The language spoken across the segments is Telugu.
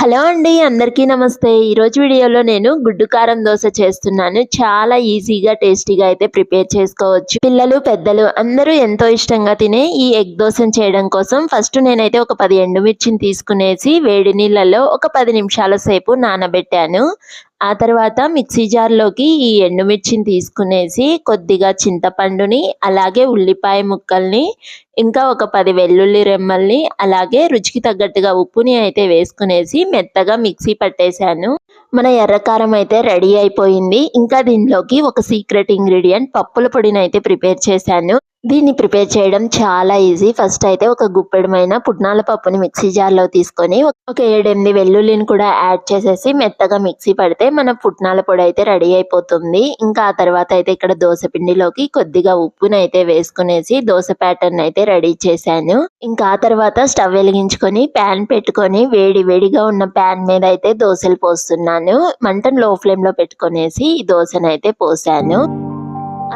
హలో అండి అందరికీ నమస్తే. ఈరోజు వీడియోలో నేను గుడ్డు కారం దోశ చేస్తున్నాను. చాలా ఈజీగా టేస్టీగా అయితే ప్రిపేర్ చేసుకోవచ్చు. పిల్లలు పెద్దలు అందరూ ఎంతో ఇష్టంగా తినే ఈ ఎగ్ దోశను చేయడం కోసం ఫస్ట్ నేనైతే ఒక పది ఎండుమిర్చిని తీసుకునేసి వేడి నీళ్ళలో ఒక పది నిమిషాల సేపు నానబెట్టాను. ఆ తర్వాత మిక్సీ జార్లోకి ఈ ఎండుమిర్చిని తీసుకునేసి కొద్దిగా చింతపండుని అలాగే ఉల్లిపాయ ముక్కల్ని ఇంకా ఒక పది వెల్లుల్లి రెమ్మల్ని అలాగే రుచికి తగ్గట్టుగా ఉప్పుని అయితే వేసుకునేసి మెత్తగా మిక్సీ పట్టేశాను. మన ఎర్రకారం అయితే రెడీ అయిపోయింది. ఇంకా దీనిలోకి ఒక సీక్రెట్ ఇంగ్రీడియంట్ పప్పుల పొడిని అయితే ప్రిపేర్ చేశాను. దీన్ని ప్రిపేర్ చేయడం చాలా ఈజీ. ఫస్ట్ అయితే ఒక గుప్పెడమైన పుట్నాల పప్పుని మిక్సీ జార్లో తీసుకొని ఒక ఏడెనిమిది వెల్లుల్లిని కూడా యాడ్ చేసేసి మెత్తగా మిక్సీ పడితే మన పుట్నాల పొడి అయితే రెడీ అయిపోతుంది. ఇంకా ఆ తర్వాత అయితే ఇక్కడ దోశ పిండిలోకి కొద్దిగా ఉప్పుని అయితే వేసుకునేసి దోశ ప్యాటర్న్ అయితే రెడీ చేశాను. ఇంకా ఆ తర్వాత స్టవ్ వెలిగించుకొని ప్యాన్ పెట్టుకొని వేడి వేడిగా ఉన్న ప్యాన్ మీద అయితే దోశలు పోస్తున్నాను. మంటను లో ఫ్లేమ్లో పెట్టుకునేసి ఈ దోశను అయితే పోసాను.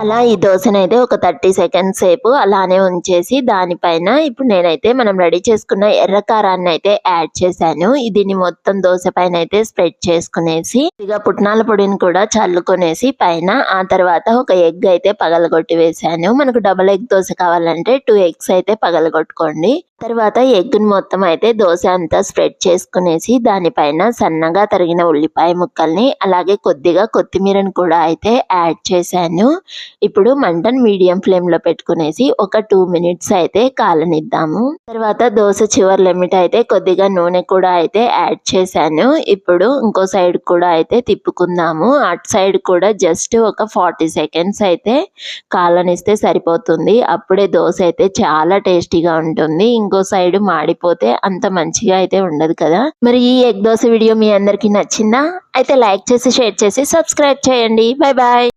అలా ఈ దోశనైతే ఒక థర్టీ సెకండ్స్ సేపు అలానే ఉంచేసి దానిపైన ఇప్పుడు నేనైతే మనం రెడీ చేసుకున్న ఎర్ర కారాన్ని అయితే యాడ్ చేశాను. దీన్ని మొత్తం దోశ పైన అయితే స్ప్రెడ్ చేసుకునేసి ఇక పుట్నాల పొడిని కూడా చల్లుకునేసి పైన ఆ తర్వాత ఒక ఎగ్ అయితే పగలగొట్టి వేసాను మనకు డబల్ ఎగ్ దోశ కావాలంటే టూ ఎగ్స్ అయితే పగలగొట్టుకోండి. తర్వాత ఎగ్గుని మొత్తం అయితే దోశ అంతా స్ప్రెడ్ చేసుకునేసి దానిపైన సన్నగా తరిగిన ఉల్లిపాయ ముక్కల్ని అలాగే కొద్దిగా కొత్తిమీరని కూడా అయితే యాడ్ చేశాను. ఇప్పుడు మంటను మీడియం ఫ్లేమ్లో పెట్టుకునేసి ఒక టూ మినిట్స్ అయితే కాలనిద్దాము. తర్వాత దోశ చివరి లిమిట్ అయితే కొద్దిగా నూనె కూడా అయితే యాడ్ చేశాను. ఇప్పుడు ఇంకో సైడ్ కూడా అయితే తిప్పుకుందాము. అటు సైడ్ కూడా జస్ట్ ఒక ఫార్టీ సెకండ్స్ అయితే కాలనిస్తే సరిపోతుంది. అప్పుడే దోశ అయితే చాలా టేస్టీగా ఉంటుంది. ఇంకో సైడ్ మాడిపోతే అంత మంచిగా అయితే ఉండదు కదా. మరి ఈ ఎగ్ దోశ వీడియో మీ అందరికీ నచ్చిందా? అయితే లైక్ చేసి షేర్ చేసి సబ్స్క్రైబ్ చేయండి. Bye bye